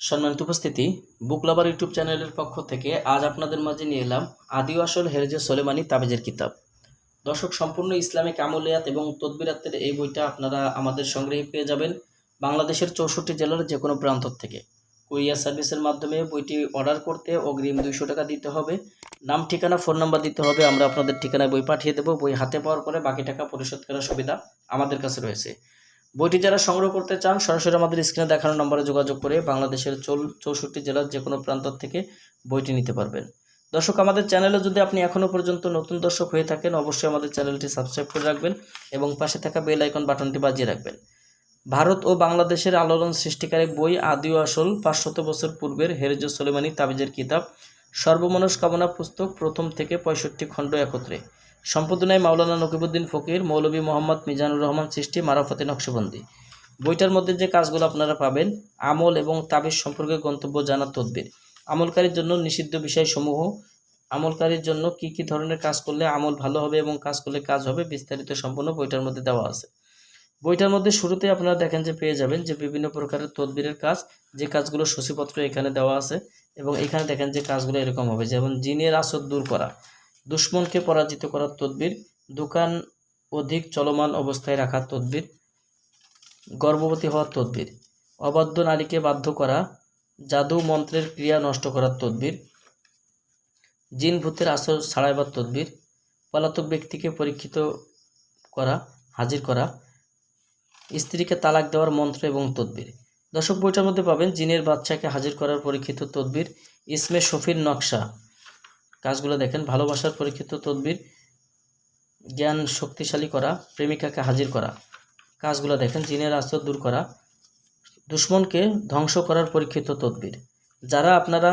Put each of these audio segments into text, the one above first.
সম্মানিত উপস্থিতি বুক লাভার ইউটিউব চ্যানেলের পক্ষ থেকে আজ আপনাদের মাঝে নিয়ে এলাম আদি আসল হেরেজে সোলেমানি তাবেজের কিতাব। দর্শক, সম্পূর্ণ ইসলামিক আমলিয়াত এবং তদবিরাতের এই বইটা আপনারা আমাদের সংগ্রহে পেয়ে যাবেন বাংলাদেশের চৌষট্টি জেলার যে কোনো প্রান্ত থেকে। কুরিয়ার সার্ভিসের মাধ্যমে বইটি অর্ডার করতে অগ্রিম দুইশো টাকা দিতে হবে। নাম, ঠিকানা, ফোন নাম্বার দিতে হবে। আমরা আপনাদের ঠিকানায় বই পাঠিয়ে দেবো। বই হাতে পাওয়ার পরে বাকি টাকা পরিশোধ করার সুবিধা আমাদের কাছে রয়েছে। বইটি যারা সংগ্রহ করতে চান, সরাসরি আমাদের স্ক্রিনে দেখানো নম্বরে যোগাযোগ করে বাংলাদেশের চৌল চৌষট্টি জেলার যে কোনো প্রান্ত থেকে বইটি নিতে পারবেন। দর্শক, আমাদের চ্যানেলে যদি আপনি এখনও পর্যন্ত নতুন দর্শক হয়ে থাকেন, অবশ্যই আমাদের চ্যানেলটি সাবস্ক্রাইব করে রাখবেন এবং পাশে থাকা বেল আইকন বাটনটি বাজিয়ে রাখবেন। ভারত ও বাংলাদেশের আলোড়ন সৃষ্টিকারী বই আদি ও আসল পাঁচশত বছর পূর্বের হেরেজ সোলেমানি তাবিজের কিতাব, সর্বমনস্কামনা পুস্তক প্রথম থেকে পঁয়ষট্টি খণ্ড একত্রে। সম্পাদনায় মাওলানা নকিবুদ্দিন ফকির, মৌলবী মোহাম্মদ মিজানুর রহমান সৃষ্টি, মারাফতে নকশবন্দি। বইটার মধ্যে যে কাজগুলো আপনারা পাবেন, আমল এবং তাবিজ সম্পর্কে গন্তব্য জানার তদবির। আমলকারীর জন্য নিষিদ্ধ বিষয়সমূহ, আমলকারীর জন্য কি কি ধরনের কাজ করলে আমল ভালো হবে এবং কাজ করলে কাজ হবে, বিস্তারিত সম্পূর্ণ বইটার মধ্যে দেওয়া আছে। বইটার মধ্যে শুরুতে আপনারা দেখেন যে পেয়ে যাবেন যে বিভিন্ন প্রকারের তদবিরের কাজ, যে কাজগুলো সূচিপত্র এখানে দেওয়া আছে এবং এখানে দেখেন যে কাজগুলো এরকম হবে। যেমন জিনের আসর দূর করা দুশ্মনকে পরাজিত করার তদবির, দোকান অধিক চলমান অবস্থায় রাখার তদবির, গর্ভবতী হওয়ার তদবির, অবাধ্য নারীকে বাধ্য করা, জাদু মন্ত্রের ক্রিয়া নষ্ট করার তদবির, জিন ভূতের আসর ছাড়াইবার তদবির, পলাতক ব্যক্তিকে পরীক্ষিত করা, হাজির করা, স্ত্রীকে তালাক দেওয়ার মন্ত্র এবং তদবির। দর্শক বইটার মধ্যে পাবেন, জিনের বাচ্চাকে হাজির করার পরীক্ষিত তদবির, ইসমে শফির নকশা। কাজগুলো দেখেন, ভালোবাসার পরীক্ষিত তদবির, জ্ঞান শক্তিশালী করা, প্রেমিকাকে হাজির করা। কাজগুলো দেখেন, জিনের আশ্রয় দূর করা, দুশ্মনকে ধ্বংস করার পরীক্ষিত তদবির। যারা আপনারা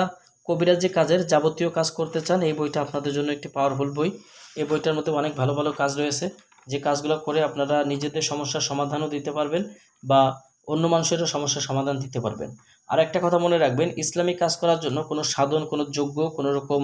কবিরাজি কাজের যাবতীয় কাজ করতে চান, এই বইটা আপনাদের জন্য একটি পাওয়ারফুল বই। এই বইটার মধ্যে অনেক ভালো ভালো কাজ রয়েছে। যে কাজগুলো করে আপনারা নিজেদের সমস্যার সমাধানও দিতে পারবেন বা অন্য মানুষেরও সমস্যার সমাধান দিতে পারবেন। আর একটা কথা মনে রাখবেন ইসলামিক কাজ করার জন্য কোনো সাধন, কোনো যোগ্য কোনো রকম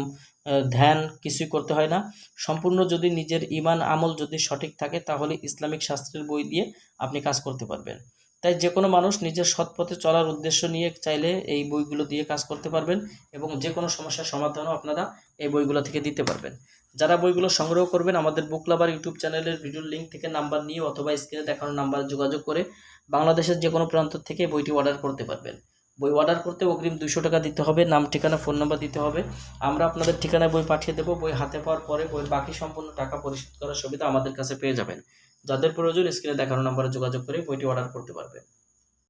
ধ্যান কিছুই করতে হয় না। সম্পূর্ণ যদি নিজের ইমান আমল যদি সঠিক থাকে, তাহলে ইসলামিক শাস্ত্রের বই দিয়ে আপনি কাজ করতে পারবেন। তাই যে কোনো মানুষ নিজের সৎ পথে চলার উদ্দেশ্য নিয়ে চাইলে এই বইগুলো দিয়ে কাজ করতে পারবেন এবং যে কোনো সমস্যার সমাধানও আপনারা এই বইগুলো থেকে দিতে পারবেন। যারা বইগুলো সংগ্রহ করবেন, আমাদের বুক লাভার ইউটিউব চ্যানেলের ভিডিওর লিঙ্ক থেকে নাম্বার নিয়ে অথবা স্ক্রিনে দেখানো নাম্বার যোগাযোগ করে বাংলাদেশের যে কোনো প্রান্ত থেকে বইটি অর্ডার করতে পারবেন। বই অর্ডার করতে অগ্রিম দুশো টাকা দিতে হবে, নাম, ঠিকানা ফোন নাম্বার দিতে হবে। আমরা আপনাদের ঠিকানায় বই পাঠিয়ে দেবো। বই হাতে পাওয়ার পরে বই বাকি সম্পূর্ণ টাকা পরিশোধ করার সুবিধা আমাদের কাছে পেয়ে যাবেন। যাদের প্রয়োজন স্ক্রিনে দেখানো নাম্বারে যোগাযোগ করে বইটি অর্ডার করতে পারবেন